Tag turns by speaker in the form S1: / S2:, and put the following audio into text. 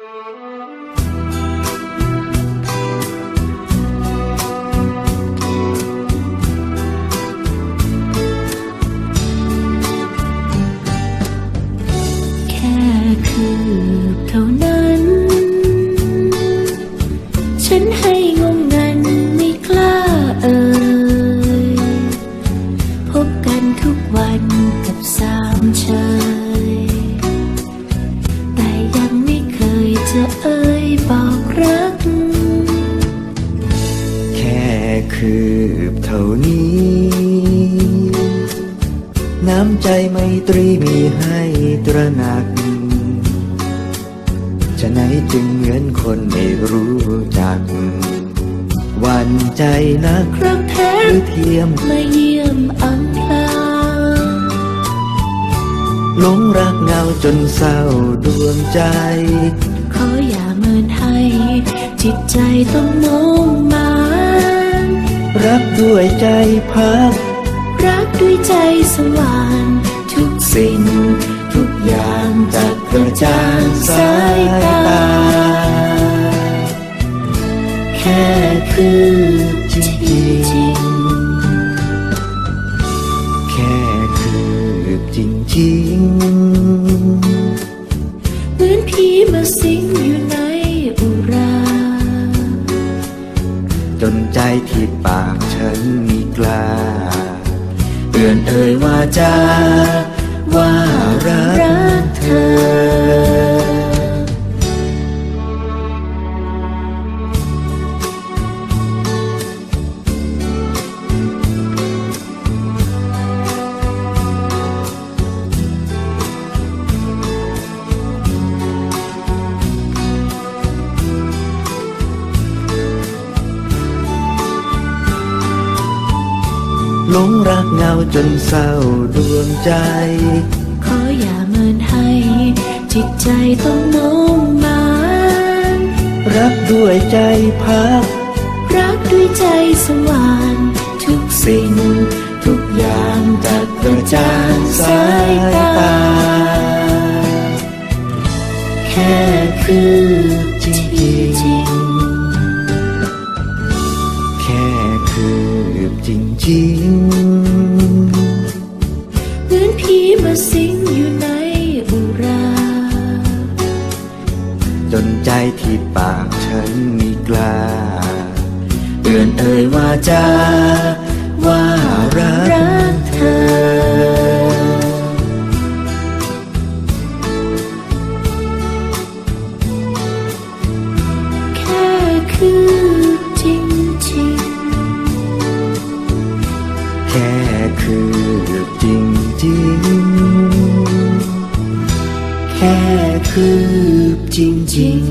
S1: กล้าเอ่ยพบกันทุกวันกับสา คืบ
S2: เท่านี้ น้ำใจไมตรีมีให้ตระหนัก จะไหนจึงเหมือนคนไม่รู้จัก วันใจนัก
S1: รักแท้
S2: หรือเทียม
S1: มาเยี่ยมอำพลาง
S2: หลงรักเงาจนเศร้าดวงใจ
S1: ขออย่าเมินให้ จิตใจต้องมอง
S2: รักด้วยใจพัก
S1: รักด้วยใจสว่างทุกสิ่ง ทุกอย่างจะกระจางสายตา
S2: แค่คืบจริงๆแค่คืบจริง
S1: เห อน
S2: เอ่ยวาจาว่ารัก หลงรักเงาจนเศร้าดวงใจ
S1: ขออย่าเมินให้ จิตใจต้องโน้มมาน
S2: รักด้วยใจพัก
S1: รักด้วยใจสว่างทุกสิ่ง ทุกอย่างจะกระจ่างสายตา
S2: แค่คืบจริงๆแค่คืบ จริง
S1: เหมือนผีมาสิงอยู่ในอุรา
S2: จนใจที่ปากฉันมีกล้าเอื่อนเอ่ยว่าจาว่ารัก
S1: เธอแค่คือ แค่คืบจริงจริง
S2: แค่คืบจริงจริง